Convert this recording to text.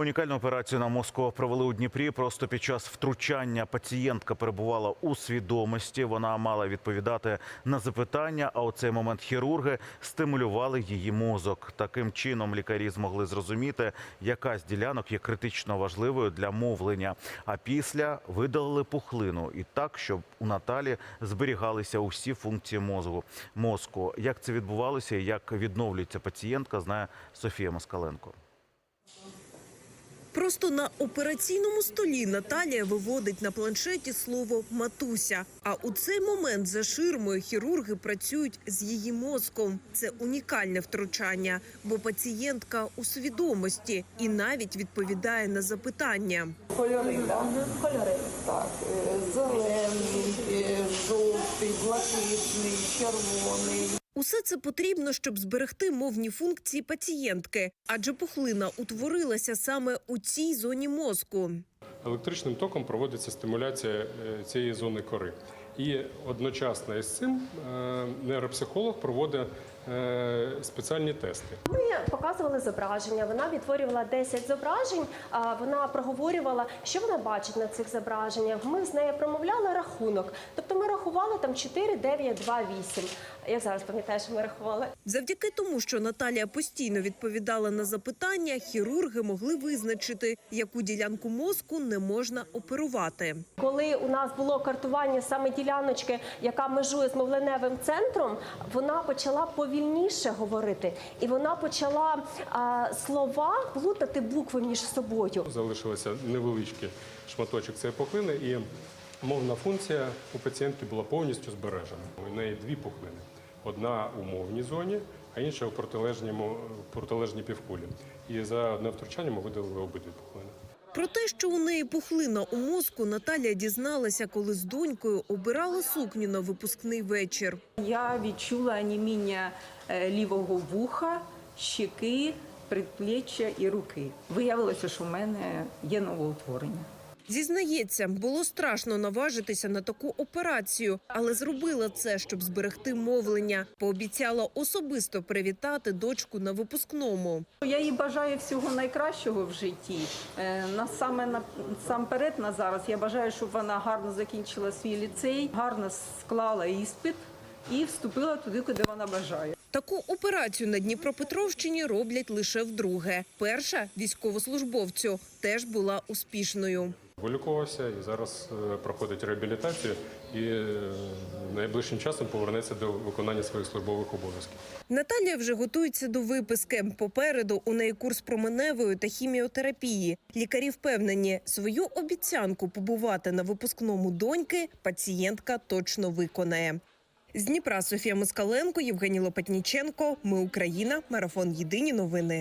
Унікальну операцію на мозку провели у Дніпрі. Просто під час втручання пацієнтка перебувала у свідомості. Вона мала відповідати на запитання. А у цей момент хірурги стимулювали її мозок. Таким чином лікарі змогли зрозуміти, яка з ділянок є критично важливою для мовлення. А після видалили пухлину і так, щоб у Наталі зберігалися усі функції мозку. Мозку як це відбувалося і як відновлюється пацієнтка, знає Софія Москаленко. Просто на операційному столі Наталія виводить на планшеті слово матуся. А у цей момент за ширмою хірурги працюють з її мозком. Це унікальне втручання, бо пацієнтка у свідомості і навіть відповідає на запитання. Кольори, так? Е, зелений, е, жовтий, блакитний, червоний. Усе це потрібно, щоб зберегти мовні функції пацієнтки, адже пухлина утворилася саме у цій зоні мозку. Електричним током проводиться стимуляція е, цієї зони кори. І одночасно із цим е, нейропсихолог проводить спеціальні тести. Ми показували зображення. Вона відтворювала 10 зображень. Вона проговорювала, що вона бачить на цих зображеннях. Ми з нею промовляли рахунок. Тобто ми рахували там 4, 9, 2, 8. Я зараз пам'ятаю, що ми рахували. Завдяки тому, що Наталія постійно відповідала на запитання, хірурги могли визначити, яку ділянку мозку не можна оперувати. Коли у нас було картування саме діляночки, яка межує з мовленевим центром, вона почала повільніше говорити, і вона почала а, слова плутати букви між собою. Залишилося невеличкий шматочок цієї пухлини, і мовна функція у пацієнтки була повністю збережена. У неї дві пухлини: одна у мовній зоні, а інша у протилежній півкулі. І за одне втручання ми видалили обидві пухлини. Про те, що у неї пухлина у мозку, Наталія дізналася, коли з донькою обирала сукню на випускний вечір. Я відчула оніміння е, лівого вуха, щеки, предпліччя і руки. Виявилося, що в мене є новоутворення. Зізнається, було страшно наважитися на таку операцію, але зробила це, щоб зберегти мовлення. Пообіцяла особисто привітати дочку на випускному. Я їй бажаю всього найкращого в житті. Е, На саме на насамперед на зараз я бажаю, щоб вона гарно закінчила свій ліцей, гарно склала іспит і вступила туди, куди вона бажає. Таку операцію на Дніпропетровщині роблять лише вдруге. Перша військовослужбовцю теж була успішною. Вилікувався і зараз е, проходить реабілітацію і е, найближчим часом повернеться до виконання своїх службових обов'язків. Наталія вже готується до виписки. Попереду у неї курс променевої та хіміотерапії. Лікарі впевнені, свою обіцянку побувати на випускному доньки пацієнтка точно виконає. З Дніпра Софія Москаленко, Євгеній Лопатніченко. Ми Україна. Марафон Єдині новини.